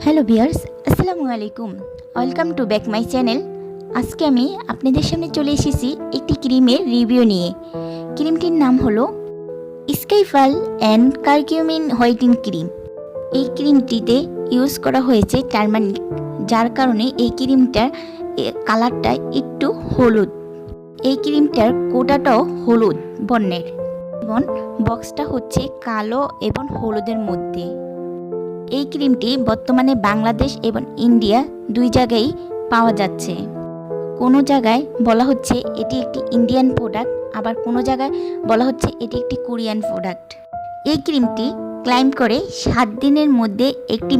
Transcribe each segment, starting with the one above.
Hello বিয়ার্স আসসালামু আলাইকুম welcome to back my channel আজকে আমি আপনাদের সামনে চলে এসেছি একটি ক্রিমের রিভিউ নিয়ে। ক্রিমটির নাম হলো skyfall and curcumin whitening cream এই ক্রিমটিতে ইউজ করা হয়েছে টার্মারিক যার কারণে এই ক্রিমটার কালারটা একটু হলুদ। এই ক্রিমটার কোটাটাও হলুদ বর্ণের। এবং বক্সটা হচ্ছে কালো এবং হলুদের মধ্যে। এই ক্রিমটি বর্তমানে বাংলাদেশ এবং ইন্ডিয়া দুই জায়গায় পাওয়া যাচ্ছে। কোনো জায়গায় বলা হচ্ছে এটি একটি ইন্ডিয়ান প্রোডাক্ট, আবার কোনো জায়গায় বলা হচ্ছে এটি একটি কোরিয়ান প্রোডাক্ট। এই ক্রিমটি ক্লাইম করে সাত দিনের মধ্যে একটি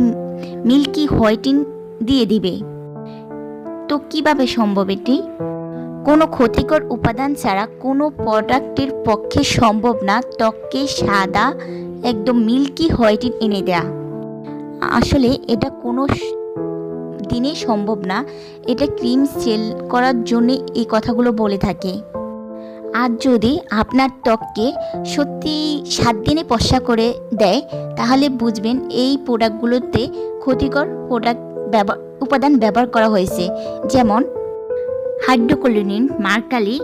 মিল্কি হোয়াইটিং দিয়ে দিবে। তো কীভাবে সম্ভব এটি? কোনো ক্ষতিকর উপাদান ছাড়া কোনো প্রোডাক্টের পক্ষে সম্ভব না, ত্বককে সাদা, একদম মিল্কি হোয়াইটিং এনে দেয়া। আসলে এটা কোনো দিনেই সম্ভব না। এটা ক্রিম সেল করার জন্য এই কথাগুলো বলে থাকে। আর যদি আপনার ত্বককে সত্যি সাত দিনে পশা করে দেয়, তাহলে বুঝবেন এই প্রোডাক্টগুলোতে ক্ষতিকর প্রোডাক্ট ব্যবহার উপাদান ব্যবহার করা হয়েছে। যেমন হাইড্রোকোলিনিন মার্কালি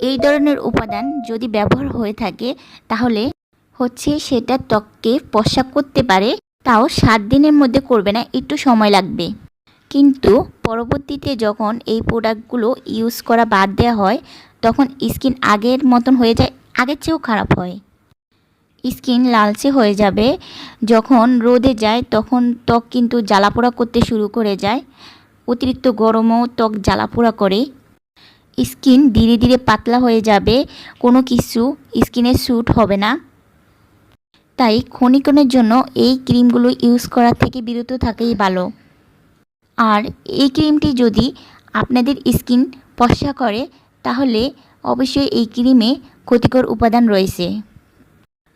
এই ধরনের উপাদান যদি ব্যবহার হয়ে থাকে, তাহলে হচ্ছে সেটা ত্বককে পশা করতে পারে। তাও সাত দিনের মধ্যে করবে না, একটু সময় লাগবে। কিন্তু পরবর্তীতে যখন এই প্রোডাক্টগুলো ইউজ করা বাদ দেওয়া হয়, তখন স্কিন আগের মতন হয়ে যায়, আগের চেয়েও খারাপ হয়। স্কিন লালচে হয়ে যাবে, যখন রোদে যায়, তখন ত্বক কিন্তু জ্বালাপোড়া করতে শুরু করে যায়, অতিরিক্ত গরমও ত্বক জ্বালাপোড়া করে। স্কিন ধীরে ধীরে পাতলা হয়ে যাবে, কোনো কিছু স্কিনে স্যুট হবে না। তাই ক্ষণিকণের জন্য এই ক্রিমগুলো ইউজ করা থেকে বিরত থাকাই ভালো। আর এই ক্রিমটি যদি আপনাদের স্কিন পশা করে, তাহলে অবশ্যই এই ক্রিমে ক্ষতিকর উপাদান রয়েছে।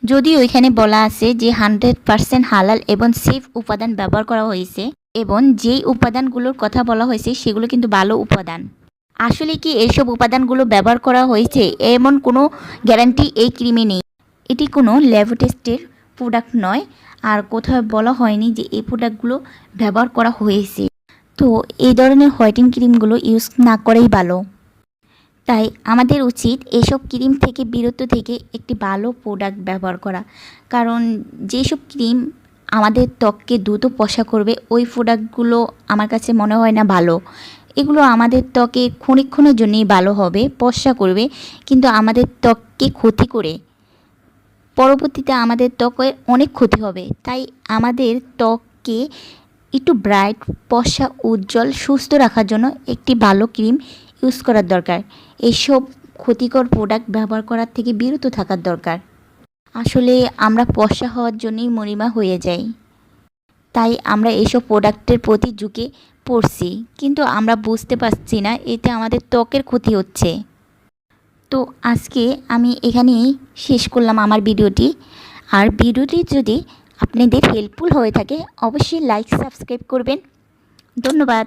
যদি ওইখানে বলা আছে যে হান্ড্রেড পারসেন্ট হালাল এবং সেফ উপাদান ব্যবহার করা হয়েছে এবং যেই উপাদানগুলোর কথা বলা হয়েছে সেগুলো কিন্তু ভালো উপাদান। আসলে কি এইসব উপাদানগুলো ব্যবহার করা হয়েছে এমন কোনো গ্যারান্টি এই ক্রিমে নেই। এটি কোনো ল্যাব টেস্টের প্রোডাক্ট নয়, আর কোথাও বলা হয়নি যে এই প্রোডাক্টগুলো ব্যবহার করা হয়েছে। তো এই ধরনের হোয়াইটিং ক্রিমগুলো ইউজ না করাই ভালো। তাই আমাদের উচিত এসব ক্রিম থেকে বিরত থেকে একটি ভালো প্রোডাক্ট ব্যবহার করা। কারণ যেসব ক্রিম আমাদের ত্বককে দ্রুত পশা করবে, ওই প্রোডাক্টগুলো আমার কাছে মনে হয় না ভালো। এগুলো আমাদের ত্বকে ক্ষণিক্ষণের জন্যই ভালো হবে পশা করবে, কিন্তু আমাদের ত্বককে ক্ষতি করে পরবর্তীতে আমাদের ত্বকের অনেক ক্ষতি হবে। তাই আমাদের ত্বককে একটু ব্রাইট পশা উজ্জ্বল, সুস্থ রাখার জন্য একটি ভালো ক্রিম ইউজ করার দরকার। এইসব ক্ষতিকর প্রোডাক্ট ব্যবহার করার থেকে বিরত থাকার দরকার। আসলে আমরা পশা হওয়ার জন্যই মরিমা হয়ে যাই। তাই আমরা এইসব প্রোডাক্টের প্রতি ঝুঁকে পড়ছি। কিন্তু আমরা বুঝতে পারছি না, এতে আমাদের ত্বকের ক্ষতি হচ্ছে। তো আজকে আমি এখানেই শেষ করলাম আমার ভিডিওটি। আর ভিডিওটি যদি আপনাদের হেল্পফুল হয়ে থাকে, অবশ্যই লাইক সাবস্ক্রাইব করবেন। ধন্যবাদ।